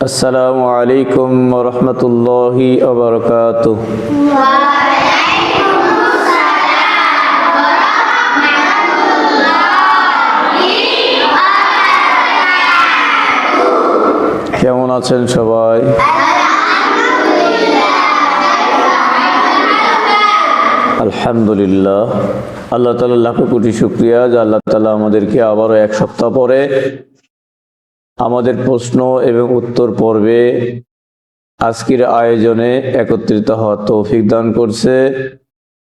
আসসালামু আলাইকুম রহমতুল্লাহি আবরকাত কেমন আছেন সবাই? আলহামদুলিল্লাহ। আল্লাহ তালা লাখো কোটি শুক্রিয়া যে আল্লাহ তালা আমাদেরকে আবারও এক সপ্তাহ পরে আমাদের প্রশ্ন এবং উত্তর পর্বে আজকের আয়োজনে একত্রিত হওয়ার তৌফিক দান করছে।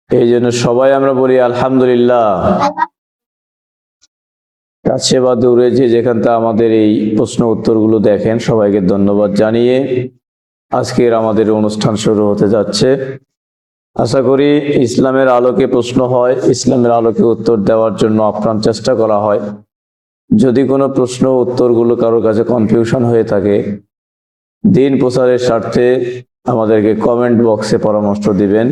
এই জন্য সবাই আমরা বলি আলহামদুলিল্লাহ। কাছে বা দূরে যে যেখান থেকে আমাদের এই প্রশ্ন উত্তরগুলো দেখেন, সবাইকে ধন্যবাদ জানিয়ে আজকের আমাদের অনুষ্ঠান শুরু হতে যাচ্ছে। আশা করি ইসলামের আলোকে প্রশ্ন হয়, ইসলামের আলোকে উত্তর দেওয়ার জন্য আপ্রাণ চেষ্টা করা হয়। যদি কোনো প্রশ্ন উত্তরগুলো কারোর কাছে কনফিউশন হয়ে থাকে, দিন প্রচারের স্বার্থে আমাদেরকে কমেন্ট বক্সে পরামর্শ দিবেন।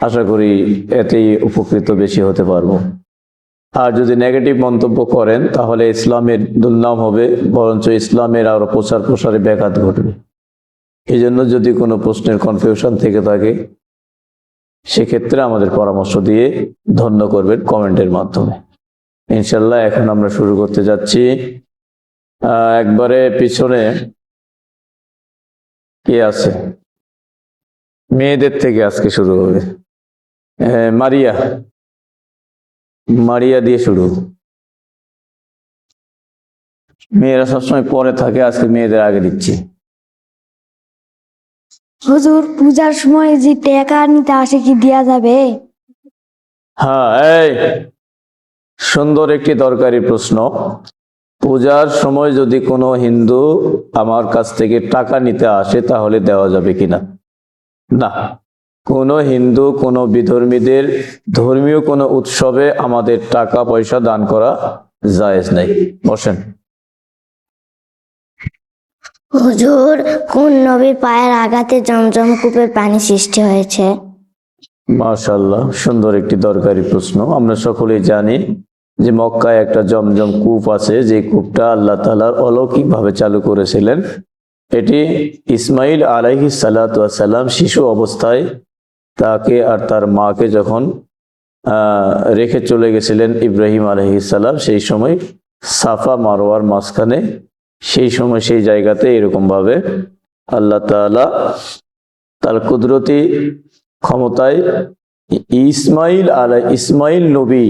আশা করি এতেই উপকৃত বেশি হতে পারব। আর যদি নেগেটিভ মন্তব্য করেন, তাহলে ইসলামের দুর্নাম হবে, বরঞ্চ ইসলামের আরও প্রচার প্রসারে ব্যাঘাত ঘটবে। এই জন্য যদি কোনো প্রশ্নের কনফিউশন থেকে থাকে, সেক্ষেত্রে আমাদের পরামর্শ দিয়ে ধন্য করবেন কমেন্টের মাধ্যমে। ইনশাল্লাহ এখন আমরা শুরু করতে যাচ্ছি। একবারে পিছনে কে আছে? মেয়েদের থেকে আজকে শুরু হবে। মারিয়া। মারিয়া দিয়ে শুরু। মেয়েরা সবসময় পরে থাকে আজকে মেয়েদের আগে দিচ্ছি। হুজুর পূজার সময় যে টাকা নিতে আসে কি দেয়া যাবে? হ্যাঁ এই সুন্দর একটি দরকারি প্রশ্ন। পূজার সময় যদি কোনো হিন্দু আমার কাছ থেকে টাকা নিতে আসে তাহলে দেওয়া যাবে কিনা? না। কোনো হিন্দু কোনো বিধর্মীদের ধর্মীয় কোনো উৎসবে আমাদের টাকা পয়সা দান করা জায়েজ নাই। বসেন। হুজুর কোন নবীর পায়ের আঘাতে জমজম কূপের পানি সৃষ্টি হয়েছে? মাশাল্লাহ সুন্দর একটি দরকারি প্রশ্ন। আমরা সকলেই জানি যে মক্কায় একটা জমজম কূপ আছে, যে কূপটা আল্লাহ তালার অলৌকিকভাবে চালু করেছিলেন, এটি ইসমাইল আলাইহি সালাম শিশু অবস্থায় তাকে আর তার মাকে যখন রেখে চলে গেছিলেন ইব্রাহিম আলহি সালাম, সেই সময় সাফা মারোয়ার মাঝখানে, সেই সময় সেই জায়গাতে এরকমভাবে আল্লাহ তাআলা তার কুদরতি ক্ষমতায় ইসমাইল আলাই ইসমাইল নবী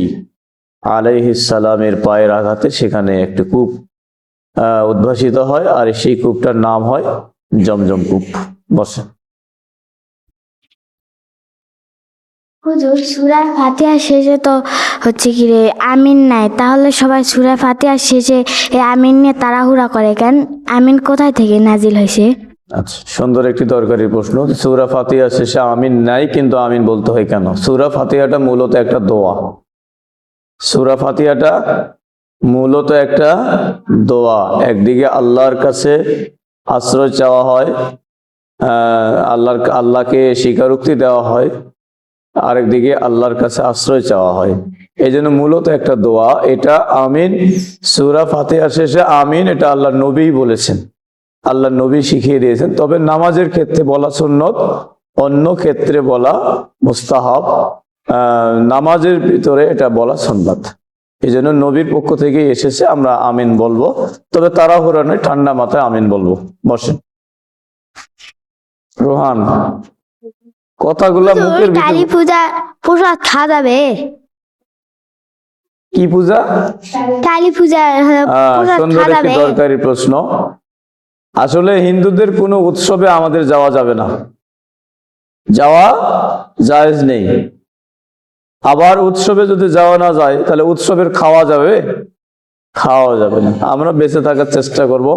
সালামের পায়ের আঘাতে সেখানে একটি কূপ আহ, উদ্ভাসিত হয় আর সেই কূপটার নাম হয় জমজম কূপ। বসে হুজুর সুরা ফাতিহা শেষে তো হচ্ছে কি রে আমিন নাই। তাহলে সবাই সুরা ফাতিহা শেষে এই আমিন নিয়ে তাড়াহুড়া করে কেন? আমিন কোথায় থেকে নাজিল হয়েছে? আচ্ছা সুন্দর একটি দরকারি প্রশ্ন। সূরা ফাতিহা শেষে আমিন নাই কিন্তু আমিন বলতে হয় কেন? সূরা ফাতিহাটা মূলত একটা দোয়া। সূরা ফাতিহাটা মূলত একটা দোয়া। একদিকে আল্লাহর কাছে আশ্রয় চাওয়া হয় আল্লাহর, আল্লাহকে স্বীকারোক্তি দেওয়া হয়, আরেকদিকে আল্লাহর কাছে আশ্রয় চাওয়া হয়। এই জন্য মূলত একটা দোয়া, এটা আমিন, সুরা ফাতিহা শেষে আমিন, এটা আল্লাহ নবী বলেছেন। আল্লাহ নবী শিখিয়ে দিয়েছেন। তবে নামাজের ক্ষেত্রে বলা সুন্নত, অন্য ক্ষেত্রে বলা মুস্তাহাব। নামাজের ভিতরে এটা বলা সুন্নত। এই জন্য নবীর পক্ষ থেকে এসেছে আমরা আমিন বলব। তবে তারা নয় ঠান্ডা মাথায় আমিন বলব। বসেন। রোহান কথাগুলা মুখের কালী পূজা প্রসাদ খাওয়া যাবে কি পূজা? কালী পূজা আহ, সুন্দর একটি দরকারি প্রশ্ন। আসলে হিন্দুদের কোনো উৎসবে আমাদের যাওয়া যাবে না। যাওয়া জায়েজ নেই। আবার উৎসবে যদি যাওয়া না যায়, তাহলে উৎসবের খাওয়া যাবে? খাওয়া যাবে না। আমরা বেঁচে থাকার চেষ্টা করব।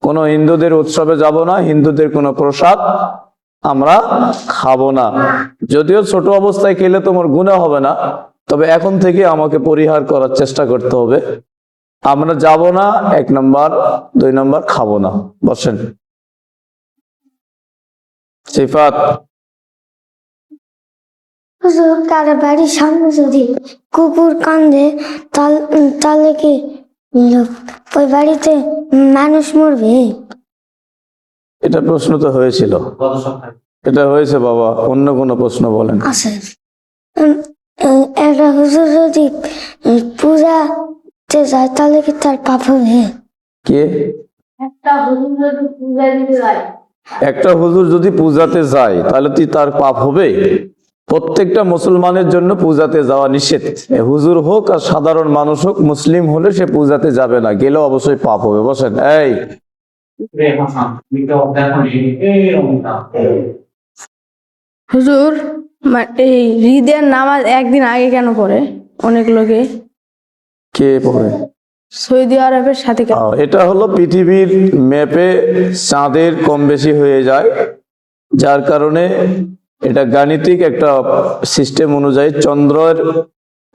কোনো হিন্দুদের উৎসবে যাব না, হিন্দুদের কোনো প্রসাদ আমরা খাব না। যদিও ছোট অবস্থায় খেলে তোমার গুণা হবে না, তবে এখন থেকে আমাকে পরিহার করার চেষ্টা করতে হবে। আমরা যাব না, এক নম্বর, দুই নম্বর খাব না। বসেন। সিফাত। হুজুর কারও বাড়ির সামনে যদি কুকুর কান্দে তাল- তাহলে কি ওই বাড়িতে মানুষ মরবে? এটা প্রশ্ন তো হয়েছিল। এটা হয়েছে বাবা অন্য কোনো প্রশ্ন বলেন। উম, একটা হুজুর যদি পূজাতে যায় তাহলে কি তার পাপ হবে? কে? একটা হুজুর যদি পূজাতে যায় তাহলে তুই তার পাপ হবে? প্রত্যেকটা মুসলমানের জন্য পূজাতে যাওয়া নিষেধ। হুজুর হোক আর সাধারণ মানুষ হোক মুসলিম হলে সে পূজাতে যাবে না গেলেও অবশ্যই পাপ হবে। বসেন এই। হুজুর এই ঈদের নামাজ একদিন আগে কেন পড়ে? অনেক লোকে। কে পড়ে? সৌদি আরবের সাথে? এটা হলো পৃথিবীর ম্যাপে চাঁদের কম বেশি হয়ে যায় যার কারণে এটা গাণিতিক একটা সিস্টেম অনুযায়ী চন্দ্রের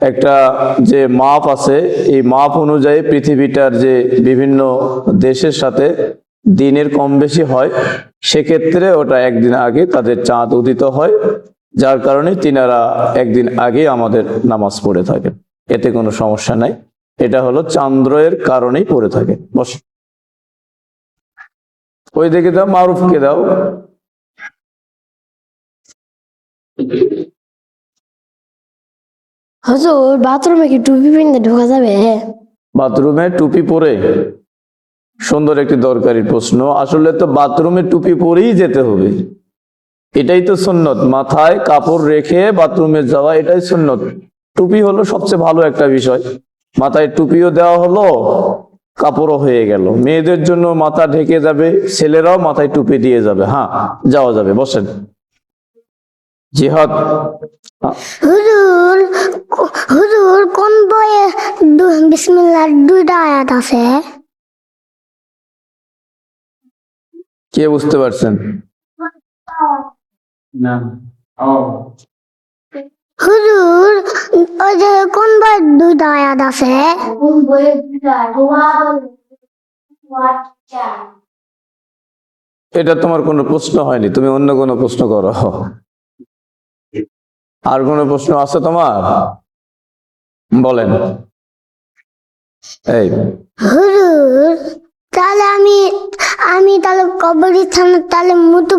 একটা যে মাপ আছে, এই মাপ অনুযায়ী পৃথিবীটার যে বিভিন্ন দেশের সাথে দিনের কম বেশি হয়, সেক্ষেত্রে ওটা একদিন আগে তাদের চাঁদ উদিত হয়, যার কারণে তিনারা একদিন আগে আমাদের নামাজ পড়ে থাকেন এতে কোনো সমস্যা নাই। এটা হলো চান্দ্রের কারণেই পড়ে থাকে। বস। ওই দেখে দাও, মারুফকে দাও। হুজুর, বাথরুমে কি টুপি পিনতে ঢোকা যাবে? বাথরুমে টুপি পরে? সুন্দর একটি দরকারি প্রশ্ন। আসলে তো বাথরুমে টুপি পরেই যেতে হবে। এটাই তো সুন্নত। মাথায় কাপড় রেখে বাথরুমে যাওয়া, এটাই সুন্নত। টুপি হলো সবচেয়ে ভালো একটা বিষয়। মাথায় টুপিও দেওয়া হলো, কাপড়ও হয়ে গেল। মেয়েদের জন্য মাথা ঢেকে যাবে, ছেলেরাও মাথায় টুপি দিয়ে যাবে। হ্যাঁ যাওয়া যাবে। বসেন। জিহাদ। হুজুর হুজুর কোন বইয়ে বিসমিল্লাহ দুইটা আয়াত আছে? কে বুঝতে পারছেন? হুজুর ওই যে কোন বই দুইটা আয়াত আছে? এটা তোমার কোনো প্রশ্ন হয়নি তুমি অন্য কোনো প্রশ্ন করো। আর কোনো প্রশ্ন আছে তোমার? বলেন। এই। হুজুর তাহলে আমি আমি তাহলে কবরস্থানে তাহলে মৃত্যু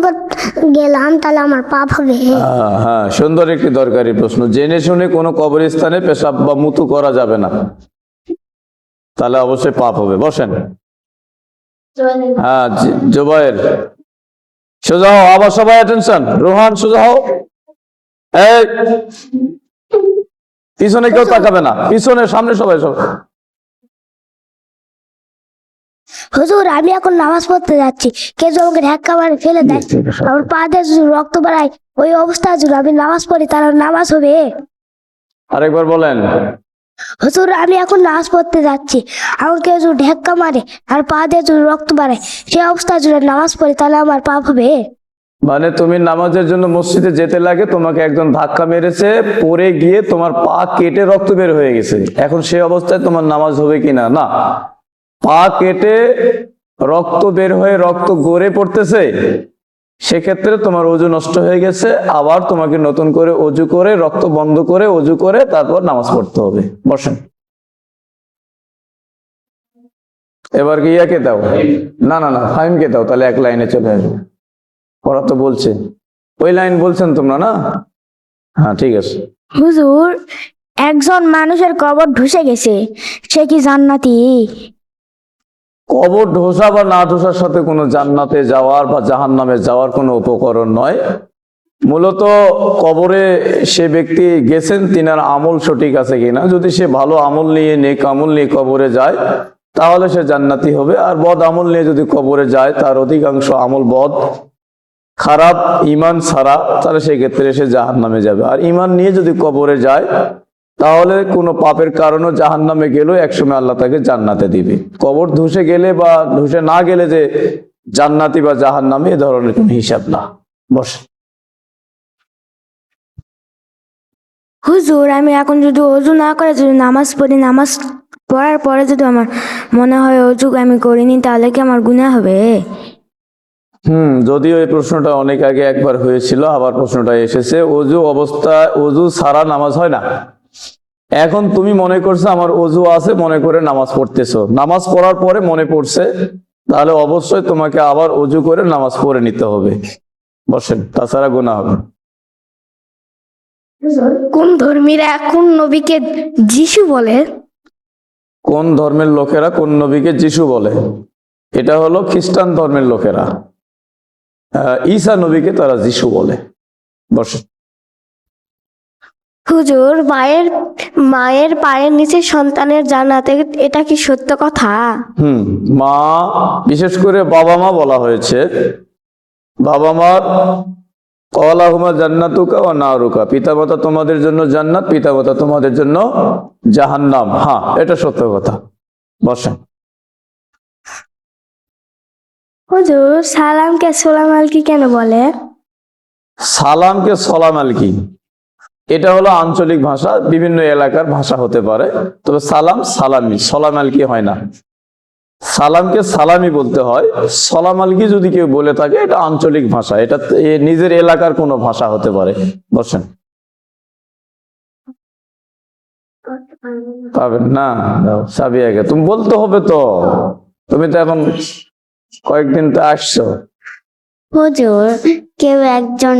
গেলাম তাহলে আমার পাপ হবে। হ্যাঁ, হ্যাঁ সুন্দর একটি দরকারি প্রশ্ন। জেনে শুনে কোনো কবরস্থানে পেশাব বা মুতু করা যাবে না। তাহলে অবশ্যই পাপ হবে। বসেন। হ্যাঁ জুবায়ের। সোজা হও আবার সবাই অ্যাটেনশন রোহান সোজা হও। পিছনে কেউ তাকাবে না। পিছনে সামনে সবাই সবাই। হুজুর আমি এখন নামাজ পড়তে যাচ্ছি। কে যদি আমাকে ঢাক্কা মারে ফেলে দেয়। আমার পা দিয়ে রক্ত বাড়ায় ওই অবস্থা যদি আমি নামাজ পড়ি তাহলে নামাজ হবে। আরেকবার বলেন। হুজুর আমি এখন নামাজ পড়তে যাচ্ছি। আমাকে যদি ঢেক্কা মারে আর পা দিয়ে যদি রক্ত বাড়ায় সেই অবস্থা যদি নামাজ পড়ি তাহলে আমার পাপ হবে। মানে তুমি নামাজের জন্য মসজিদে যেতে লাগে, তোমাকে একজন ধাক্কা মেরেছে, পড়ে গিয়ে তোমার পা কেটে রক্ত বের হয়ে গেছে। এখন সেই অবস্থায় তোমার নামাজ হবে কিনা? না। পা কেটে রক্ত বের হয়ে রক্ত গড়ে পড়তেছে, সেক্ষেত্রে তোমার অজু নষ্ট হয়ে গেছে, আবার তোমাকে নতুন করে অজু করে, রক্ত বন্ধ করে, অজু করে তারপর নামাজ পড়তে হবে। বসেন। এবার কি ইয়াকে দাও? না না না ফাইমকে দাও, তাহলে এক লাইনে চলে আসবে। ওরা তো বলছে। ওই লাইন বলছেন তোমরা না? হ্যাঁ ঠিক আছে। হুজুর একজন মানুষের কবর ঢুসে গেছে সে কি জান্নাতি? কবর ঢোসা বা না ঢোসার সাথে কোনো জান্নাতে যাওয়ার বা জাহান্নামে যাওয়ার কোনো উপকরণ নয়। মূলত কবরে সে ব্যক্তি গেছেন তিনার আমল সঠিক আছে কিনা। যদি সে ভালো আমল নিয়ে নেক আমল নিয়ে কবরে যায় তাহলে সে জান্নাতি হবে। আর বদ আমল নিয়ে যদি কবরে যায় তার অধিকাংশ আমল বদ। খারাপ ইমান ছাড়া তাহলে সেক্ষেত্রে সে জাহান নামে যাবে। আর ইমান নিয়ে যদি কবরে যায়, তাহলে কোনো পাপের কারণে জাহান নামে গেলেও একসময় আল্লাহ তাকে জান্নাতে দিবে। কবর ধসে গেলে বা ধসে না গেলে যে জান্নাতি বা জাহান নামে এ ধরনের কোনো হিসাব না। বস। হুজুর, আমি এখন যদি অজু না করে যদি নামাজ পড়ি, নামাজ পড়ার পরে যদি আমার মনে হয় অজু আমি করিনি, তাহলে কি আমার গুনাহ হবে? হুম যদিও এই প্রশ্নটা অনেক আগে একবার হয়েছিল আবার প্রশ্নটা এসেছে। অজু অবস্থায় অজু ছাড়া নামাজ হয় না। এখন তুমি মনে করছ আমার অজু আছে মনে করে নামাজ পড়তেছো। নামাজ পড়ার পরে মনে পড়ছে তাহলে অবশ্যই তোমাকে আবার অজু করে নামাজ পড়ে নিতে হবে। বসেন তাছাড়া গুণা হবে কোন ধর্মীরা কোন নবীকে যিশু বলে? কোন ধর্মের লোকেরা কোন নবীকে যিশু বলে? এটা হলো খ্রিস্টান ধর্মের লোকেরা। ঈসা নবীকে তারা যিশু বলে। বসে। হুজুর মায়ের মায়ের পায়ের নিচে সন্তানের জান্নাতে এটা কি সত্য কথা? হুম মা বিশেষ করে বাবা মা বলা হয়েছে বাবা মার কলাহুমা জান্নাতুকা ও নারুকা পিতামাতা তোমাদের জন্য জান্নাত পিতামাতা তোমাদের জন্য জাহান্নাম। হ্যাঁ এটা সত্য কথা। বসেন। হুজুর, সালামকে সোলাম আলকি কেন বলে? সালামকে সলাম আলকি এটা হলো আঞ্চলিক ভাষা, বিভিন্ন এলাকার ভাষা হতে পারে। তবে সালাম সালামি, সলাম আলকি হয় না। সালামকে সালামি বলতে হয়। সলাম আলকি যদি কেউ বলে থাকে, এটা আঞ্চলিক ভাষা। এটা নিজের এলাকার কোনো ভাষা হতে পারে। বসেন। পাবেন না? আগে তুমি বলতে হবে তো। তুমি তো এখন কয়েকদিন তো আসছো। হুজুর কেউ একজন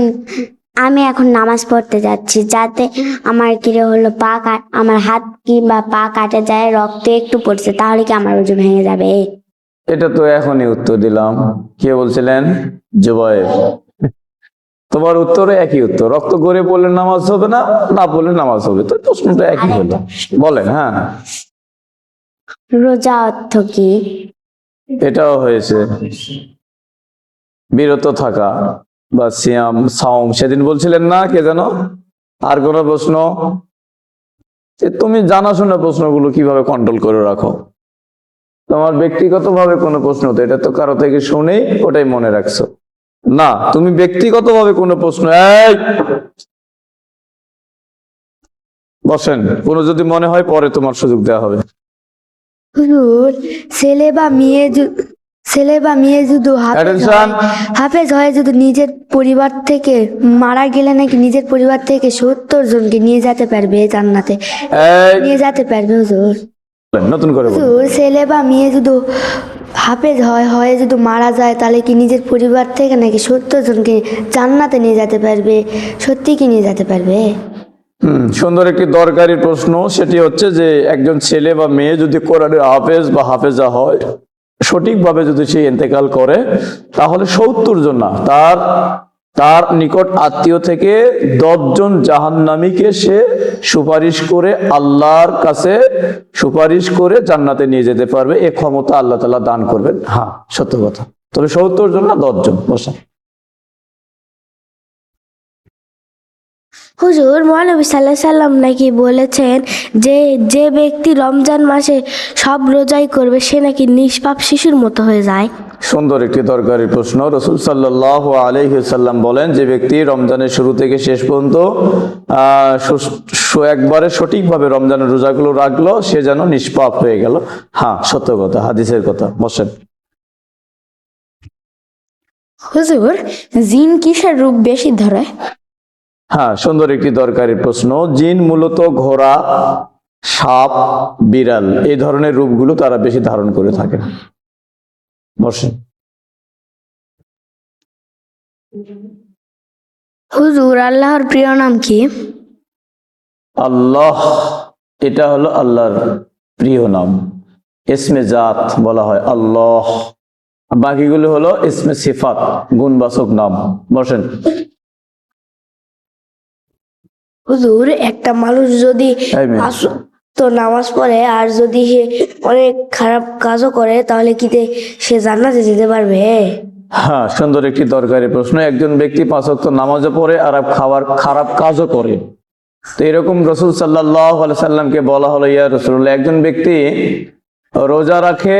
আমি এখন নামাজ পড়তে যাচ্ছি যাতে আমার কিরে হলো পা কাট আমার হাত কিংবা পা কাটে যায় রক্ত একটু পড়ছে তাহলে কি আমার ওজন ভেঙে যাবে? এটা তো এখনই উত্তর দিলাম। কে বলছিলেন? জুবাইর তোমার উত্তরে একই উত্তর রক্ত গড়ে পড়লে নামাজ হবে না না পড়লে নামাজ হবে তো প্রশ্নটা একই হলো। বলেন হ্যাঁ। রোজা অর্থ কি? এটাও হয়েছে। বিরত থাকা বা সিয়াম, সাওম, সেদিন বলছিলেন না কে যেন? আর কোনো প্রশ্ন? তুমি জানাশোনা প্রশ্নগুলো কীভাবে কন্ট্রোল করে রাখো? তোমার ব্যক্তিগতভাবে কোনো প্রশ্ন তো, এটা তো কারও থেকে শুনেই ওটাই মনে রাখছো। না, তুমি ব্যক্তিগতভাবে কোনো প্রশ্ন বসেন, কোনো যদি মনে হয় পরে তোমার সুযোগ দেওয়া হবে। হুজুর ছেলে বা মেয়ে ছেলে বা মেয়ে যদি হাফেজ হয়- হাফেজ হয় যদি নিজের পরিবার থেকে মারা গেলে নাকি নিজের পরিবার থেকে সত্তর জনকে নিয়ে যেতে পারবে জান্নাতে? নিয়ে যেতে পারবে হুজুর। নতুন করে হুজুর ছেলে বা মেয়ে যদি হাফেজ হয় হয় যদি মারা যায় তাহলে কি নিজের পরিবার থেকে নাকি সত্তর জনকে জান্নাতে নিয়ে যেতে পারবে? সত্যি কি নিয়ে যেতে পারবে? হুম। সুন্দর একটি দরকারি প্রশ্ন, সেটি হচ্ছে যে একজন ছেলে বা মেয়ে যদি কোরআনের হাফেজ বা হাফেজা হয়, সঠিকভাবে যদি সে ইন্তেকাল করে, তাহলে সত্তর জন না, তার তার নিকট আত্মীয় থেকে দশজন জাহান্নামীকে সে সুপারিশ করে আল্লাহর কাছে সুপারিশ করে জান্নাতে নিয়ে যেতে পারবে, এ ক্ষমতা আল্লাহ তালা দান করবেন। হ্যাঁ সত্য কথা। তবে সত্তর জন না দশজন বসা হুজুর মহানবী সাল্লাহ সাল্লাম নাকি বলেছেন যে যে ব্যক্তি রমজান মাসে সব রোজাই করবে সে নাকি নিষ্পাপ শিশুর মতো হয়ে যায়। সুন্দর একটি দরকারি প্রশ্ন। রসুল সাল্লাহ আলহিসাল্লাম বলেন যে ব্যক্তি রমজানের শুরু থেকে শেষ পর্যন্ত আহ, একবারে সঠিকভাবে রমজানের রোজাগুলো রাখল সে যেন নিষ্পাপ হয়ে গেল। হ্যাঁ সত্য কথা হাদিসের কথা। বসেন। হুজুর জিন কিসের রূপ বেশি ধরে? হ্যাঁ সুন্দর একটি দরকারি প্রশ্ন। জিন মূলত ঘোড়া সাপ বিড়াল এই ধরনের রূপগুলো তারা বেশি ধারণ করে থাকে। বসেন। হুজুর আল্লাহর প্রিয় নাম কি? আল্লাহ এটা হলো আল্লাহর প্রিয় নাম। ইসমে জাত বলা হয় আল্লাহ। বাকিগুলো হলো ইসমে সিফাত গুণবাচক নাম। বসেন। হুজুর একটা মানুষ যদি তো নামাজ পড়ে আর যদি সে অনেক খারাপ কাজও করে তাহলে কি সে জান্নাতে যেতে পারবে? হ্যাঁ সুন্দর একটি দরকারি প্রশ্ন। একজন ব্যক্তি পাঁচ ওয়াক্ত নামাজও পড়ে আর খাবার খারাপ কাজও করে। তো এরকম রসুল সাল্লাহ সাল্লামকে বলা হলো ইয়া রসুল্লাহ একজন ব্যক্তি রোজা রাখে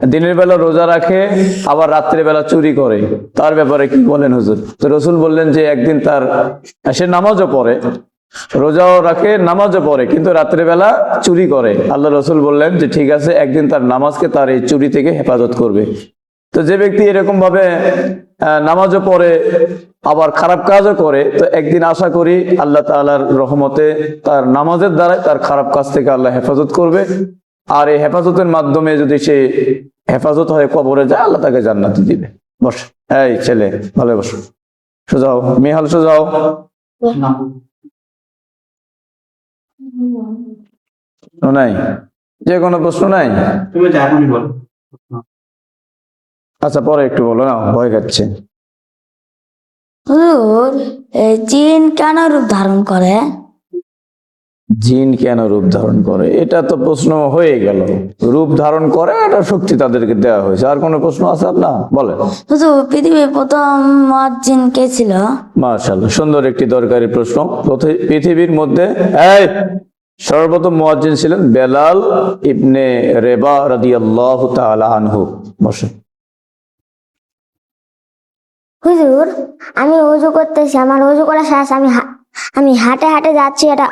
দিনের বেলা রোজা রাখে, আবার রাত্রে বেলা চুরি করে। তার ব্যাপারে কি বলেন হুজুর? তো রসুল বললেন যে একদিন তার, সে নামাজও পড়ে, রোজাও রাখে, নামাজও পড়ে, কিন্তু রাত্রে বেলা চুরি করে। আল্লাহ রসুল বললেন যে ঠিক আছে, একদিন তার নামাজকে তার এই চুরি থেকে হেফাজত করবে। তো যে ব্যক্তি এরকম ভাবে নামাজও পড়ে, আবার খারাপ কাজও করে, তো একদিন আশা করি আল্লাহ তাআলার রহমতে তার নামাজের দ্বারাই তার খারাপ কাজ থেকে আল্লাহ হেফাজত করবে। আর এই হেফাজতের মাধ্যমে যদি সে হেফাজত হয়ে কবরে যায় আল্লাহ তাকে জান্নাতে দিবে। বস এই ছেলে ভালো বসো। সোজাও মেহাল সোজাও নাই? যে কোনো প্রশ্ন নাই? আচ্ছা পরে একটু বলো না ভয় খাচ্ছে। জিন কেন রূপ ধারণ করে? জিন কেন রূপ ধারণ করে? এটা তো প্রশ্ন হয়ে গেল। রূপ ধারণ করে এটা শক্তি তাদেরকে দেওয়া হয়েছে। আর কোনো প্রশ্ন আছে আপনার? হুজুর পৃথিবীর প্রথম জিন কে ছিল? মার্শাল্লাহ সুন্দর একটি দরকারি প্রশ্ন। পৃথিবীর মধ্যে এই সর্বপ্রথম মুয়াজ্জিন ছিলেন বেলাল ইবনে রেবা রাদিয়াল্লাহু তাআলা আনহু। বসে হুজুর আমি উজু করতেছি আমার উজু করা শেষ আমি আমি হাঁটে হাঁটে যাচ্ছি এটা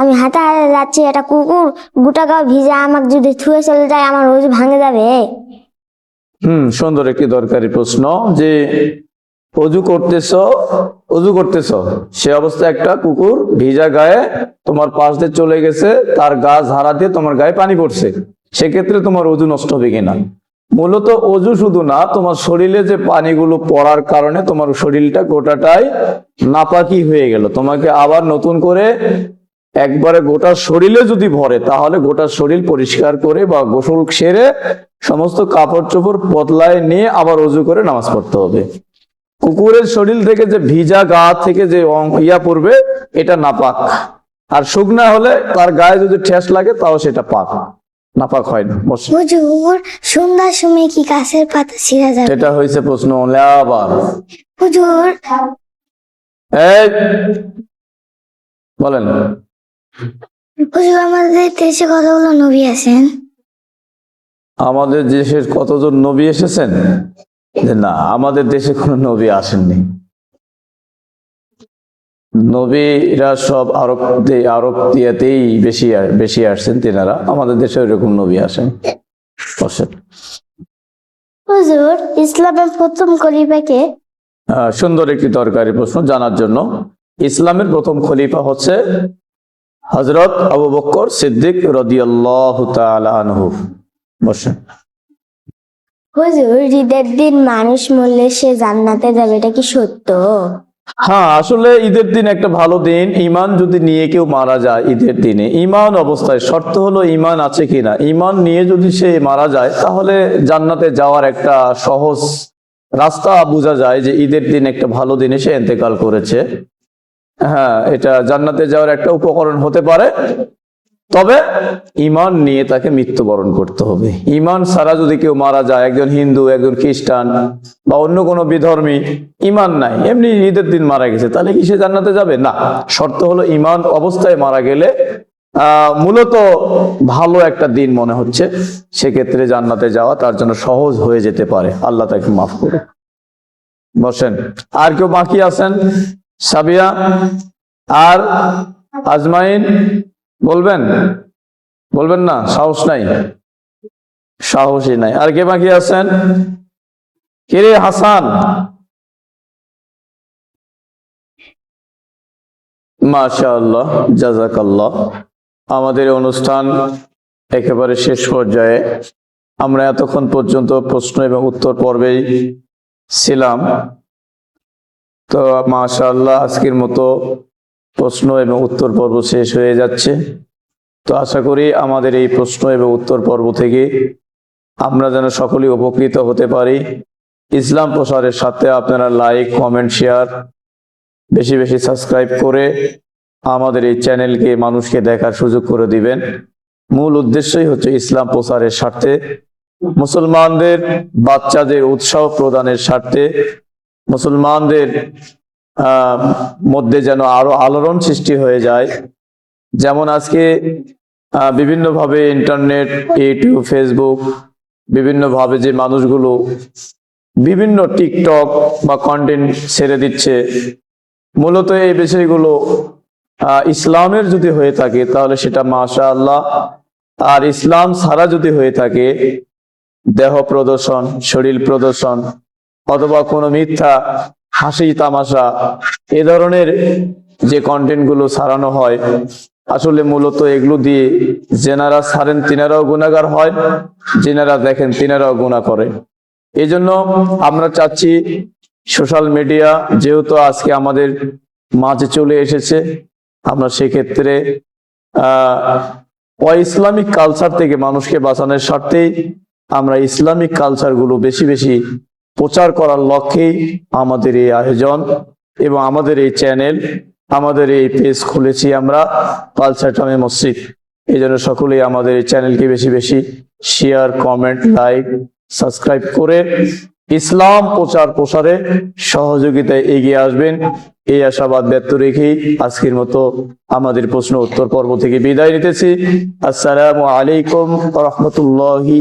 আমি হাঁটে হাঁটে যাচ্ছি এটা কুকুর গোটা গাও ভিজে আমাকে যদি থুয়ে চলে যায়, আমার উজু ভাঙে যাবে। হুম, সুন্দর একটি দরকারি প্রশ্ন যে, অজু করতেছ অজু করতেছ। সে অবস্থায় একটা কুকুর ভিজা গায়ে তোমার পাশ দিয়ে চলে গেছে, তার গা ঝাড়া দিয়ে তোমার গায়ে পানি পড়ছে। সেক্ষেত্রে তোমার অজু নষ্ট হবে কিনা? মূলত অজু শুধু না, তোমার শরীরে যে পানিগুলো পড়ার কারণে তোমার শরীরটা গোটাটাই নাপাকি হয়ে গেল। তোমাকে আবার নতুন করে একবারে গোটা শরীরে যদি ভরে তাহলে গোটা শরীর পরিষ্কার করে বা গোসল সেরে সমস্ত কাপড় চোপড় বদলায় নিয়ে আবার অজু করে নামাজ পড়তে হবে। কুকুরের শরীর থেকে যে ভিজা গা থেকে যে ইয়া পড়বে এটা নাপাক। আর শুকনা হলে তার গায়ে যদি ঠেস লাগে তাও সেটা পাক। নাপাক হয় না হুজুর সন্ধ্যার সময় কি গাছের পাতা ছিঁড়া যাবে? এটা হয়েছে প্রশ্ন আবার। হুজুর। বলেন। হুজুর আমাদের দেশে কতগুলো নবী আছেন? আমাদের দেশের কতজন নবী এসেছেন? না আমাদের দেশে কোনো নবী আসেননি। নবীরা সব আরব আরব দিয়াতেই বেশি বেশি আসছেন তেনারা। আমাদের দেশে ওইরকম নবী আসেন। হুজুর ইসলামের প্রথম খলিফাকে? সুন্দর একটি দরকারি প্রশ্ন জানার জন্য। ইসলামের প্রথম খলিফা হচ্ছে হজরত আবু বক্কর সিদ্দিক রদিয়াল্লাহু আনহু। বসেন। হুজুর ঈদের দিন মানুষ মরলে সে জান্নাতে যাবে এটা কি সত্য? হ্যাঁ আসলে ঈদের দিন একটা ভালো দিন। ইমান যদি নিয়ে কেউ মারা যায় ঈদের দিনে ইমান অবস্থায় শর্ত হলো ইমান আছে কিনা। ইমান নিয়ে যদি সে মারা যায় তাহলে জান্নাতে যাওয়ার একটা সহজ রাস্তা বোঝা যায় যে ঈদের দিন একটা ভালো দিনে সে এতেকাল করেছে। হ্যাঁ এটা জান্নাতে যাওয়ার একটা উপকরণ হতে পারে। তবে ইমান নিয়ে তাকে মৃত্যুবরণ করতে হবে। ইমান ছাড়া যদি কেউ মারা যায়, একজন হিন্দু, একজন খ্রিস্টান বা অন্য কোনো বিধর্মী ইমান নাই। এমনি ঈদের দিন মারা গেছে, তাহলে কি সে জান্নাতে যাবে? না, শর্ত হলো ইমান অবস্থায় মারা গেলে মূলত ভালো একটা দিন মনে হচ্ছে। সেক্ষেত্রে জান্নাতে যাওয়া তার জন্য সহজ হয়ে যেতে পারে। আল্লাহ তাকে মাফ করে বসেন, আর কেউ বাকি আছেন? সাবিয়া আর আজমাইন বলবেন? বলবেন না, সাহস নাই। সাহসই নাই। আর কে বাকি আছেন? কিরে হাসান? মাশাআল্লাহ জাজাকাল্লাহ আমাদের অনুষ্ঠান একেবারে শেষ পর্যায়ে। আমরা এতক্ষণ পর্যন্ত প্রশ্ন এবং উত্তর পর্বেই ছিলাম। তো মাশাআল্লাহ আজকের মতো প্রশ্ন এবং উত্তর পর্ব শেষ হয়ে যাচ্ছে। তো আশা করি আমাদের এই প্রশ্ন এবং উত্তর পর্ব থেকে আমরা যেন সকলেই উপকৃত হতে পারি। ইসলাম প্রসারের সাথে আপনারা লাইক কমেন্ট শেয়ার বেশি বেশি সাবস্ক্রাইব করে আমাদের এই চ্যানেলকে মানুষকে দেখার সুযোগ করে দিবেন। মূল উদ্দেশ্যই হচ্ছে ইসলাম প্রসারের স্বার্থে। মুসলমানদের বাচ্চাদের উৎসাহ প্রদানের স্বার্থে মুসলমানদের মধ্যে যেন আরও আলোড়ন সৃষ্টি হয়ে যায়। যেমন আজকে বিভিন্নভাবে ইন্টারনেট, ইউটিউব, ফেসবুক, বিভিন্নভাবে যে মানুষগুলো বিভিন্ন টিকটক বা কন্টেন্ট ছেড়ে দিচ্ছে, মূলত এই বিষয়গুলো ইসলামের যদি হয়ে থাকে, তাহলে সেটা মাশা আল্লাহ আর ইসলাম ছাড়া যদি হয়ে থাকে, দেহ প্রদর্শন, শরীর প্রদর্শন অথবা কোনো মিথ্যা, হাসি, তামাশা, এ ধরনের যে কন্টেন্টগুলো ছাড়ানো হয়, আসলে মূলত এগুলো দিয়ে যেনারা সারেন তিনারাও গুণাগার হয় যেনারা দেখেন তিনারাও গুণা করে এই জন্য আমরা চাচ্ছি সোশ্যাল মিডিয়া যেহেতু আজকে আমাদের মাঝে চলে এসেছে, আমরা সেক্ষেত্রে আহ অইসলামিক কালচার থেকে মানুষকে বাঁচানোর স্বার্থেই আমরা ইসলামিক কালচারগুলো বেশি বেশি প্রচার করার লক্ষ্যেই আমাদের এই আয়োজন এবং আমাদের এই চ্যানেল, আমাদের এই পেজ খুলেছি আমরা পালসাটামে মসজিদ। এই জন্য সকলেই আমাদের এই চ্যানেলকে বেশি বেশি শেয়ার কমেন্ট লাইক সাবস্ক্রাইব করে ইসলাম প্রচার প্রসারে সহযোগিতায় এগিয়ে আসবেন। এই আশাবাদ ব্যক্ত রেখেই আজকের মতো আমাদের প্রশ্ন উত্তর পর্ব থেকে বিদায় নিতেছি। আসসালামু আলাইকুম রহমতুল্লাহি